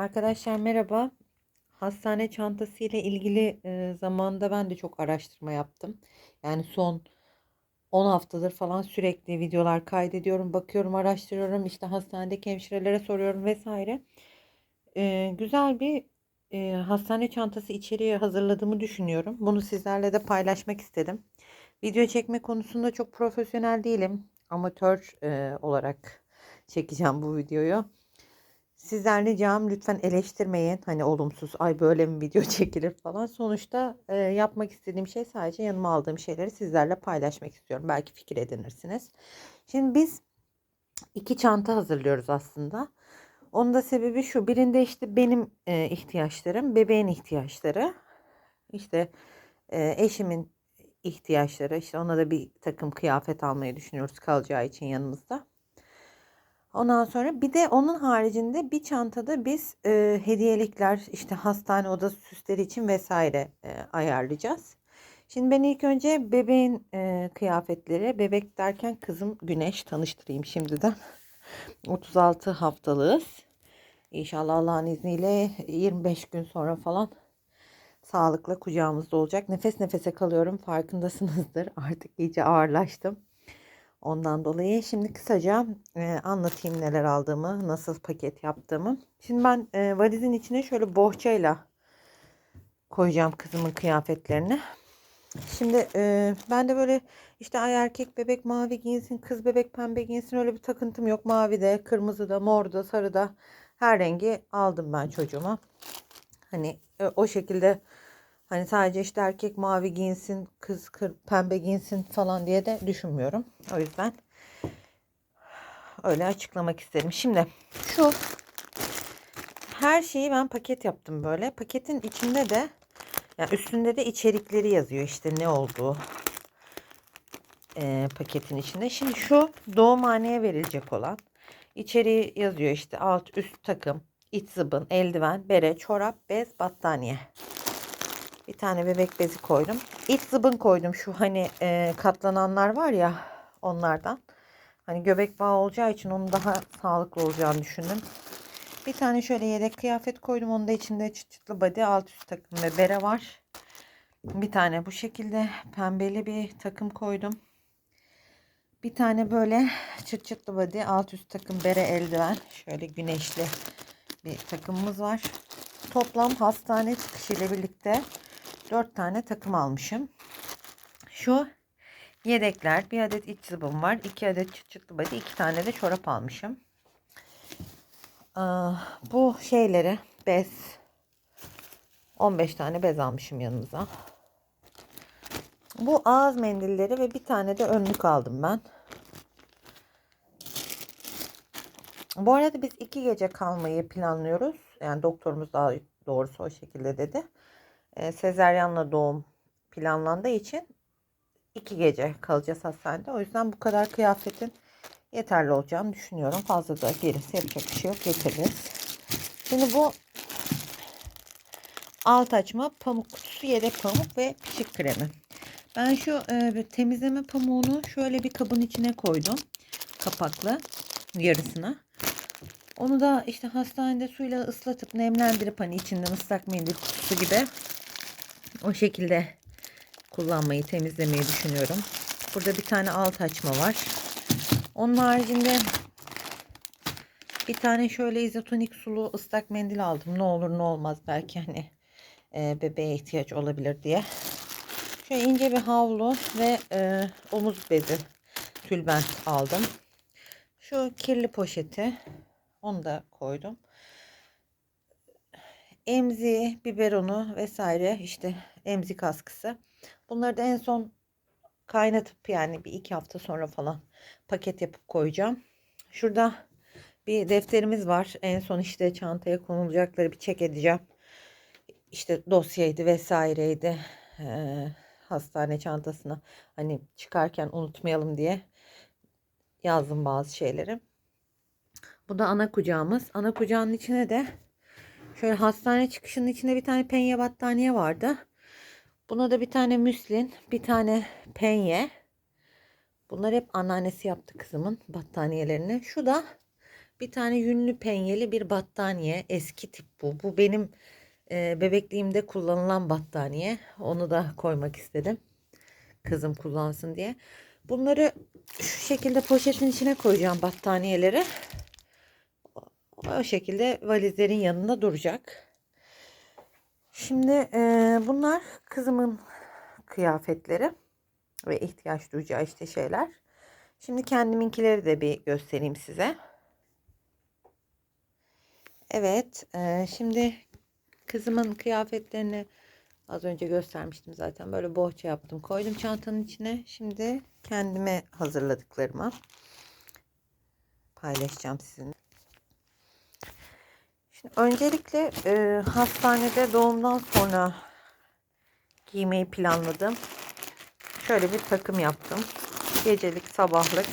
Arkadaşlar merhaba. Hastane çantası ile ilgili e, zamanda ben de çok araştırma yaptım. Yani son 10 haftadır falan sürekli videolar kaydediyorum, bakıyorum, araştırıyorum. İşte hastanedeki hemşirelere soruyorum vesaire. E, güzel bir e, hastane çantası içeriği hazırladığımı düşünüyorum. Bunu sizlerle de paylaşmak istedim. Video çekme konusunda çok profesyonel değilim. Amatör e, olarak çekeceğim bu videoyu. Sizden ricam lütfen eleştirmeyin. Hani olumsuz ay böyle mi video çekilir falan. Sonuçta e, yapmak istediğim şey sadece yanıma aldığım şeyleri sizlerle paylaşmak istiyorum. Belki fikir edinirsiniz. Şimdi biz iki çanta hazırlıyoruz aslında. Onun da sebebi şu. Birinde işte benim e, ihtiyaçlarım, bebeğin ihtiyaçları. İşte e, eşimin ihtiyaçları. İşte ona da bir takım kıyafet almayı düşünüyoruz kalacağı için yanımızda. Ondan sonra bir de onun haricinde bir çantada biz e, hediyelikler işte hastane odası süsleri için vesaire e, ayarlayacağız. Şimdi ben ilk önce bebeğin e, kıyafetleri, bebek derken kızım Güneş tanıştırayım şimdiden. 36 haftalığız. İnşallah Allah'ın izniyle 25 gün sonra falan sağlıkla kucağımızda olacak. Nefes nefese kalıyorum farkındasınızdır. Artık iyice ağırlaştım. Ondan dolayı şimdi kısaca e, anlatayım neler aldığımı, nasıl paket yaptığımı. Şimdi ben e, valizin içine şöyle bohçayla koyacağım kızımın kıyafetlerini. Şimdi e, ben de böyle işte ay erkek bebek mavi giyinsin, kız bebek pembe giyinsin öyle bir takıntım yok. Mavi de, kırmızı da, mor da, sarı da her rengi aldım ben çocuğuma. Hani e, o şekilde Hani sadece işte erkek mavi giyinsin, kız kır, pembe giyinsin falan diye de düşünmüyorum. O yüzden öyle açıklamak isterim. Şimdi şu her şeyi ben paket yaptım böyle. Paketin içinde de yani üstünde de içerikleri yazıyor işte ne olduğu e, paketin içinde. Şimdi şu doğumhaneye verilecek olan içeriği yazıyor işte alt üst takım, iç zıbın, eldiven, bere, çorap, bez, battaniye. Bir tane bebek bezi koydum. İç zıbın koydum. Şu hani e, katlananlar var ya onlardan. Hani göbek bağı olacağı için onun daha sağlıklı olacağını düşündüm. Bir tane şöyle yedek kıyafet koydum. Onun da içinde çıt çıtlı body alt üst takım ve bere var. Bir tane bu şekilde pembeli bir takım koydum. Bir tane böyle çıt çıtlı body alt üst takım bere eldiven. Şöyle güneşli bir takımımız var. Toplam hastane çıkışıyla birlikte 4 tane takım almışım. Şu yedekler. Bir adet iç zıbım var. 2 adet çıt çıtlı body. 2 tane de çorap almışım. Bu şeyleri bez 15 tane bez almışım yanımıza. Bu ağız mendilleri ve bir tane de önlük aldım ben. Bu arada biz iki gece kalmayı planlıyoruz. Yani doktorumuz daha doğrusu o şekilde dedi e, sezeryanla doğum planlandığı için iki gece kalacağız hastanede. O yüzden bu kadar kıyafetin yeterli olacağını düşünüyorum. Fazla da gelirse yapacak bir şey yok. Getiririz. Şimdi bu alt açma pamuk kutusu yedek pamuk ve pişik kremi. Ben şu e, temizleme pamuğunu şöyle bir kabın içine koydum. Kapaklı yarısına. Onu da işte hastanede suyla ıslatıp nemlendirip hani içinden ıslak mendil kutusu gibi o şekilde kullanmayı, temizlemeyi düşünüyorum. Burada bir tane alt açma var. Onun haricinde bir tane şöyle izotonik sulu ıslak mendil aldım. Ne olur ne olmaz belki hani e, bebeğe ihtiyaç olabilir diye. Şöyle ince bir havlu ve e, omuz bezi tülbent aldım. Şu kirli poşeti onu da koydum emzi, biberonu vesaire işte emzik askısı. Bunları da en son kaynatıp yani bir iki hafta sonra falan paket yapıp koyacağım. Şurada bir defterimiz var. En son işte çantaya konulacakları bir çek edeceğim. İşte dosyaydı vesaireydi. Ee, hastane çantasına hani çıkarken unutmayalım diye yazdım bazı şeyleri. Bu da ana kucağımız. Ana kucağının içine de Şöyle hastane çıkışının içinde bir tane penye battaniye vardı. Buna da bir tane müslin, bir tane penye. Bunlar hep anneannesi yaptı kızımın battaniyelerini. Şu da bir tane yünlü penyeli bir battaniye. Eski tip bu. Bu benim e, bebekliğimde kullanılan battaniye. Onu da koymak istedim. Kızım kullansın diye. Bunları şu şekilde poşetin içine koyacağım battaniyeleri. O şekilde valizlerin yanında duracak. Şimdi e, bunlar kızımın kıyafetleri ve ihtiyaç duyacağı işte şeyler. Şimdi kendiminkileri de bir göstereyim size. Evet, e, şimdi kızımın kıyafetlerini az önce göstermiştim zaten. Böyle bohça yaptım, koydum çantanın içine. Şimdi kendime hazırladıklarımı paylaşacağım sizinle. Şimdi öncelikle e, hastanede doğumdan sonra giymeyi planladım. Şöyle bir takım yaptım. Gecelik, sabahlık.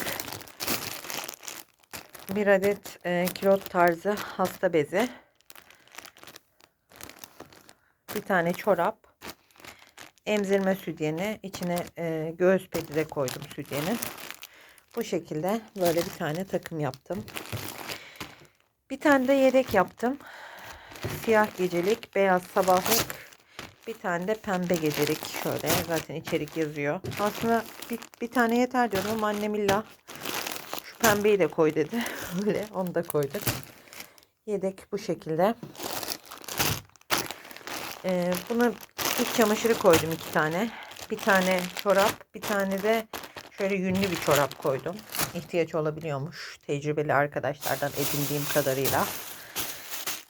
Bir adet e, kilot tarzı hasta bezi. Bir tane çorap. Emzirme sütyeni. içine e, göğüs pedi de koydum sütyenin. Bu şekilde böyle bir tane takım yaptım. Bir tane de yedek yaptım. Siyah gecelik, beyaz sabahlık. Bir tane de pembe gecelik. Şöyle zaten içerik yazıyor. Aslında bir, bir tane yeter diyorum ama annem illa şu pembeyi de koy dedi. Öyle onu da koyduk. Yedek bu şekilde. Ee, buna iç çamaşırı koydum iki tane. Bir tane çorap, bir tane de şöyle yünlü bir çorap koydum. İhtiyaç olabiliyormuş tecrübeli arkadaşlardan edindiğim kadarıyla.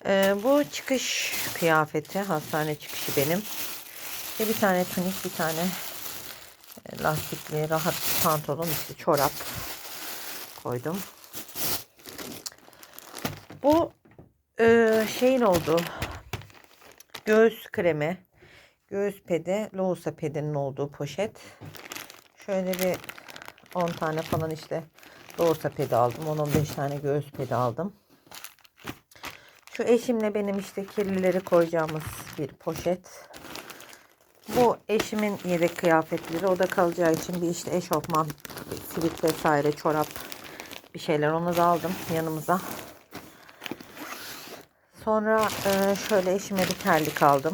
Ee, bu çıkış kıyafeti, hastane çıkışı benim. İşte bir tane tunik, bir tane e, lastikli, rahat pantolon, işte çorap koydum. Bu e, şeyin oldu. Göğüs kremi, göğüs pedi, lohusa pedinin olduğu poşet. Şöyle bir 10 tane falan işte lohusa pedi aldım. 10-15 tane göğüs pedi aldım. Şu eşimle benim işte kirlileri koyacağımız bir poşet. Bu eşimin yedek kıyafetleri. O da kalacağı için bir işte eşofman, sivit vesaire, çorap bir şeyler onu da aldım yanımıza. Sonra e, şöyle eşime bir terlik aldım.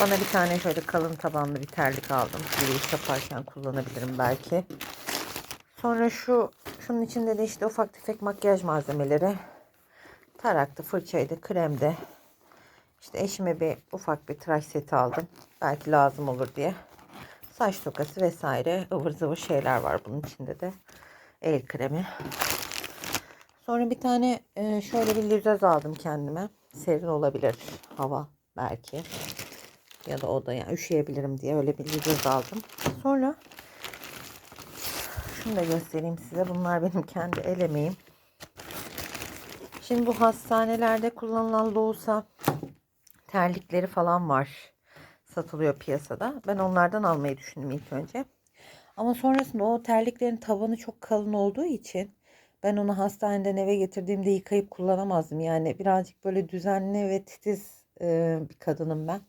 Bana bir tane şöyle kalın tabanlı bir terlik aldım. Yürüyüş yaparken kullanabilirim belki. Sonra şu şunun içinde de işte ufak tefek makyaj malzemeleri. Taraktı, fırçaydı, kremde. İşte eşime bir ufak bir tıraş seti aldım. Belki lazım olur diye. Saç tokası vesaire ıvır zıvır şeyler var bunun içinde de. El kremi. Sonra bir tane e, şöyle bir lüzöz aldım kendime. Serin olabilir hava belki. Ya da oda yani üşüyebilirim diye öyle bir lüzöz aldım. Sonra şunu da göstereyim size. Bunlar benim kendi el emeğim. Şimdi bu hastanelerde kullanılan loğusa terlikleri falan var. Satılıyor piyasada. Ben onlardan almayı düşündüm ilk önce. Ama sonrasında o terliklerin tabanı çok kalın olduğu için ben onu hastaneden eve getirdiğimde yıkayıp kullanamazdım. Yani birazcık böyle düzenli ve titiz bir kadınım ben.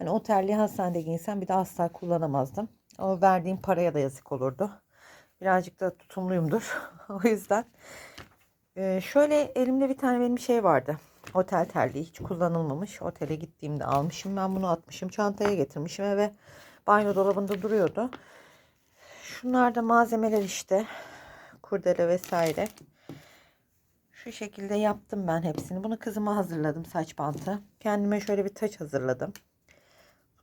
Hani o terliği hastanede giysem bir de asla kullanamazdım. O verdiğim paraya da yazık olurdu. Birazcık da tutumluyumdur. o yüzden ee, şöyle elimde bir tane benim şey vardı. Otel terliği hiç kullanılmamış. Otele gittiğimde almışım. Ben bunu atmışım. Çantaya getirmişim eve. Banyo dolabında duruyordu. Şunlar da malzemeler işte. Kurdele vesaire. Şu şekilde yaptım ben hepsini. Bunu kızıma hazırladım saç bantı. Kendime şöyle bir taç hazırladım.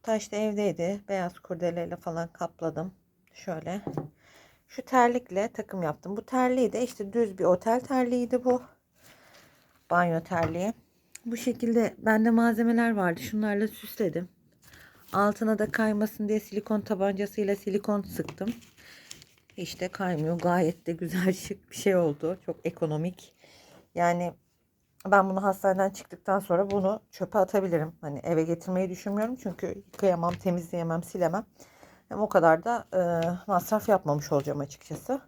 Taş da evdeydi. Beyaz kurdeleyle falan kapladım. Şöyle. Şu terlikle takım yaptım. Bu terliği de işte düz bir otel terliğiydi bu. Banyo terliği. Bu şekilde bende malzemeler vardı. Şunlarla süsledim. Altına da kaymasın diye silikon tabancasıyla silikon sıktım. İşte kaymıyor. Gayet de güzel şık bir şey oldu. Çok ekonomik. Yani ben bunu hastaneden çıktıktan sonra bunu çöpe atabilirim. Hani eve getirmeyi düşünmüyorum. Çünkü yıkayamam, temizleyemem, silemem. Hem o kadar da e, masraf yapmamış olacağım açıkçası.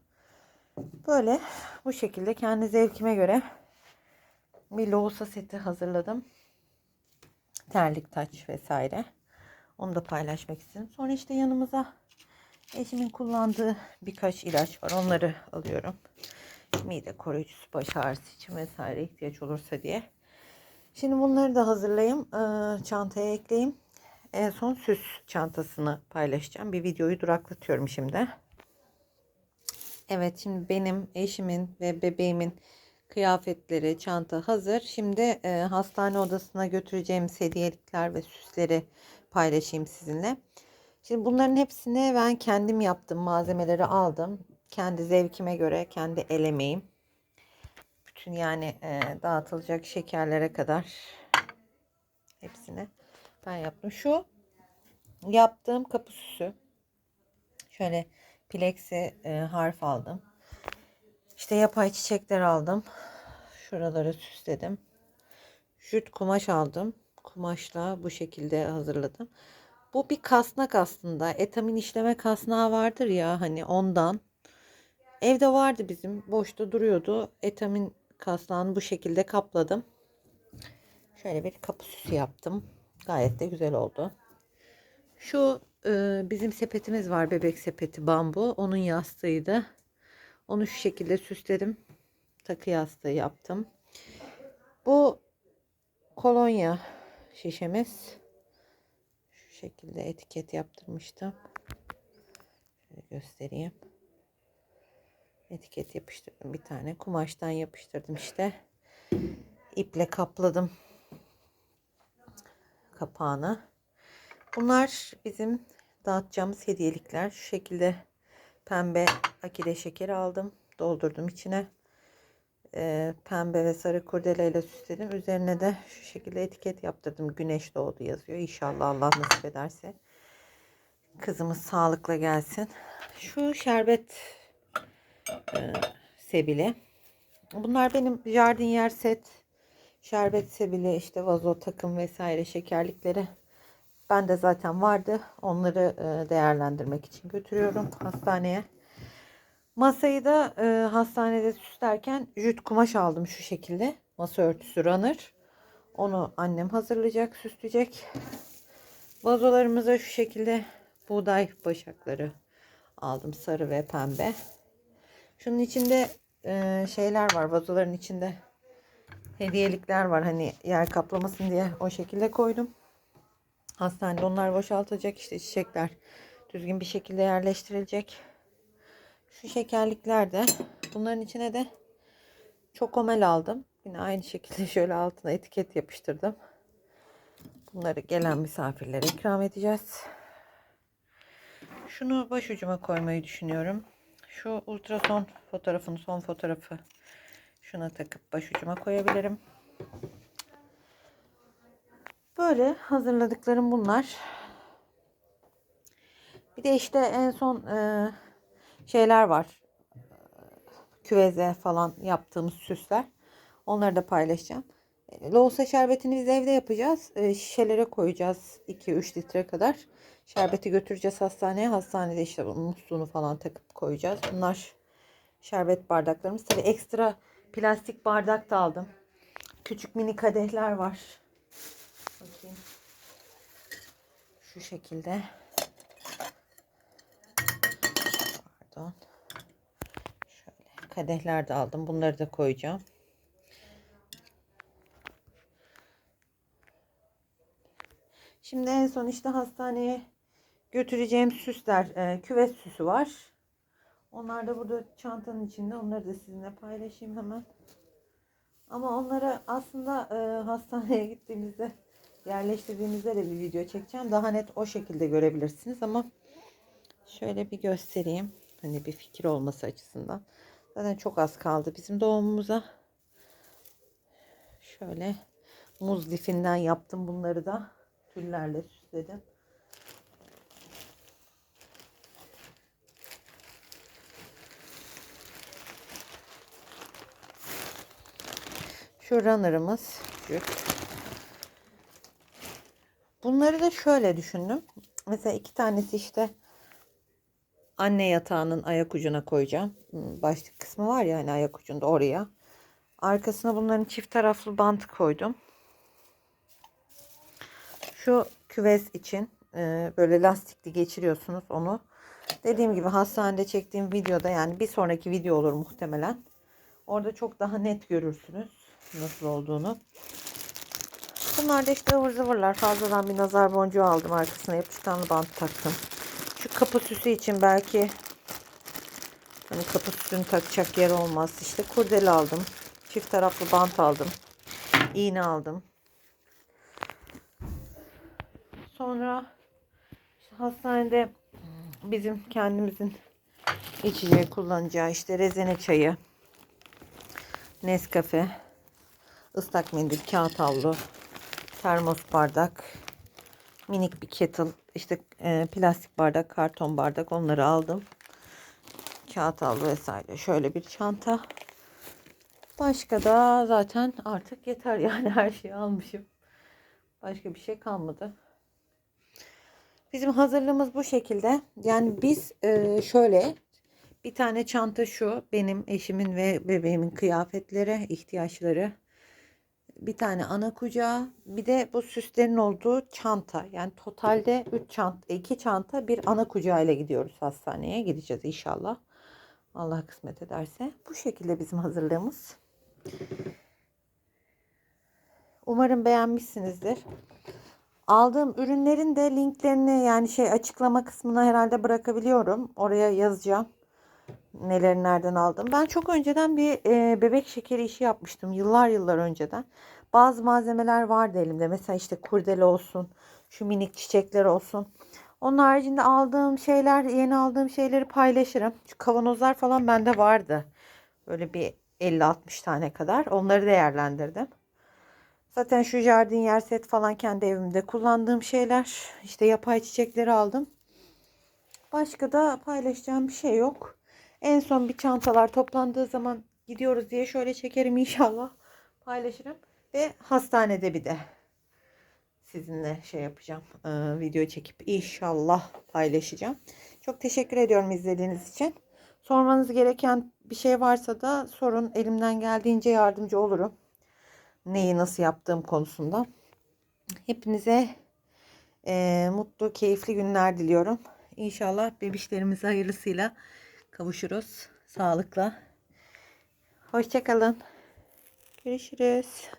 Böyle bu şekilde kendi zevkime göre bir lohusa seti hazırladım. Terlik taç vesaire. Onu da paylaşmak istedim. Sonra işte yanımıza eşimin kullandığı birkaç ilaç var. Onları alıyorum. Mide koruyucusu, baş ağrısı için vesaire ihtiyaç olursa diye. Şimdi bunları da hazırlayayım. Ee, çantaya ekleyeyim. En son süs çantasını paylaşacağım. Bir videoyu duraklatıyorum şimdi. Evet şimdi benim eşimin ve bebeğimin kıyafetleri, çanta hazır. Şimdi e, hastane odasına götüreceğimiz hediyelikler ve süsleri paylaşayım sizinle. Şimdi bunların hepsini ben kendim yaptım. Malzemeleri aldım. Kendi zevkime göre, kendi el emeğim. Bütün yani e, dağıtılacak şekerlere kadar hepsini ben yaptım. Şu yaptığım kapı süsü. Şöyle plexi e, harf aldım. İşte yapay çiçekler aldım. Şuraları süsledim. Jüt kumaş aldım. Kumaşla bu şekilde hazırladım. Bu bir kasnak aslında. Etamin işleme kasnağı vardır ya hani ondan. Evde vardı bizim. Boşta duruyordu. Etamin kasnağını bu şekilde kapladım. Şöyle bir kapı süsü yaptım. Gayet de güzel oldu. Şu e, bizim sepetimiz var. Bebek sepeti bambu. Onun yastığıydı. Onu şu şekilde süsledim. Takı yastığı yaptım. Bu kolonya şişemiz. Şu şekilde etiket yaptırmıştım. Şöyle göstereyim. Etiket yapıştırdım bir tane. Kumaştan yapıştırdım işte. İple kapladım kapağını. Bunlar bizim dağıtacağımız hediyelikler. Şu şekilde pembe akide şekeri aldım. Doldurdum içine. Ee, pembe ve sarı kurdeleyle süsledim. Üzerine de şu şekilde etiket yaptırdım. Güneş doğdu yazıyor. İnşallah Allah nasip ederse. Kızımız sağlıkla gelsin. Şu şerbet e, sebili. Bunlar benim jardiniyer set. Şerbet sebili işte vazo takım vesaire şekerlikleri. Ben de zaten vardı. Onları e, değerlendirmek için götürüyorum hastaneye. Masayı da e, hastanede süslerken jüt kumaş aldım şu şekilde. Masa örtüsü runner. Onu annem hazırlayacak, süsleyecek. Vazolarımıza şu şekilde buğday başakları aldım. Sarı ve pembe. Şunun içinde e, şeyler var. Vazoların içinde hediyelikler var. Hani yer kaplamasın diye o şekilde koydum. Hastanede onlar boşaltacak. işte çiçekler düzgün bir şekilde yerleştirilecek. Şu şekerlikler de bunların içine de çokomel aldım. Yine aynı şekilde şöyle altına etiket yapıştırdım. Bunları gelen misafirlere ikram edeceğiz. Şunu başucuma koymayı düşünüyorum. Şu ultrason fotoğrafını, son fotoğrafı şuna takıp başucuma koyabilirim. Böyle hazırladıklarım bunlar. Bir de işte en son e, şeyler var. Küveze falan yaptığımız süsler. Onları da paylaşacağım. E, Loğusa şerbetini biz evde yapacağız. E, şişelere koyacağız. 2-3 litre kadar. Şerbeti götüreceğiz hastaneye. Hastanede işte musluğunu falan takıp koyacağız. Bunlar şerbet bardaklarımız. Tabii ekstra plastik bardak da aldım. Küçük mini kadehler var. Bakayım. Şu şekilde. Pardon. Şöyle kadehler de aldım. Bunları da koyacağım. Şimdi en son işte hastaneye götüreceğim süsler, e, küvet süsü var. Onlar da burada çantanın içinde. Onları da sizinle paylaşayım hemen. Ama onları aslında e, hastaneye gittiğimizde yerleştirdiğimizde de bir video çekeceğim. Daha net o şekilde görebilirsiniz ama şöyle bir göstereyim. Hani bir fikir olması açısından. Zaten çok az kaldı bizim doğumumuza. Şöyle muz lifinden yaptım bunları da. Tüllerle süsledim. Şu runner'ımız. Bunları da şöyle düşündüm. Mesela iki tanesi işte anne yatağının ayak ucuna koyacağım. Başlık kısmı var ya hani ayak ucunda oraya. Arkasına bunların çift taraflı bant koydum. Şu küves için e, böyle lastikli geçiriyorsunuz onu. Dediğim gibi hastanede çektiğim videoda yani bir sonraki video olur muhtemelen. Orada çok daha net görürsünüz nasıl olduğunu. Bunlar da işte ıvır zıvırlar. Fazladan bir nazar boncuğu aldım. Arkasına yapışkanlı bant taktım. Şu kapı süsü için belki hani kapı süsünü takacak yer olmaz. İşte kurdele aldım. Çift taraflı bant aldım. İğne aldım. Sonra işte hastanede bizim kendimizin içeceği kullanacağı işte rezene çayı, Nescafe, ıslak mendil, kağıt havlu, termos bardak, minik bir kettle, işte e, plastik bardak, karton bardak onları aldım. Kağıt havlu vesaire. Şöyle bir çanta. Başka da zaten artık yeter yani her şeyi almışım. Başka bir şey kalmadı. Bizim hazırlığımız bu şekilde. Yani biz e, şöyle bir tane çanta şu benim eşimin ve bebeğimin kıyafetleri, ihtiyaçları. Bir tane ana kucağı, bir de bu süslerin olduğu çanta. Yani totalde 3 çanta, 2 çanta, bir ana kucağı ile gidiyoruz hastaneye. Gideceğiz inşallah. Allah kısmet ederse. Bu şekilde bizim hazırlığımız. Umarım beğenmişsinizdir. Aldığım ürünlerin de linklerini yani şey açıklama kısmına herhalde bırakabiliyorum. Oraya yazacağım. Neleri nereden aldım. Ben çok önceden bir e, bebek şekeri işi yapmıştım. Yıllar yıllar önceden. Bazı malzemeler vardı elimde. Mesela işte kurdele olsun. Şu minik çiçekler olsun. Onun haricinde aldığım şeyler, yeni aldığım şeyleri paylaşırım. Şu kavanozlar falan bende vardı. Böyle bir 50-60 tane kadar. Onları değerlendirdim. Zaten şu jardiniyer set falan kendi evimde kullandığım şeyler. İşte yapay çiçekleri aldım. Başka da paylaşacağım bir şey yok. En son bir çantalar toplandığı zaman gidiyoruz diye şöyle çekerim inşallah. Paylaşırım. Ve hastanede bir de sizinle şey yapacağım. e, video çekip inşallah paylaşacağım. Çok teşekkür ediyorum izlediğiniz için. Sormanız gereken bir şey varsa da sorun. Elimden geldiğince yardımcı olurum neyi nasıl yaptığım konusunda. Hepinize e, mutlu, keyifli günler diliyorum. İnşallah bebişlerimize hayırlısıyla kavuşuruz. Sağlıkla. Hoşçakalın. Görüşürüz.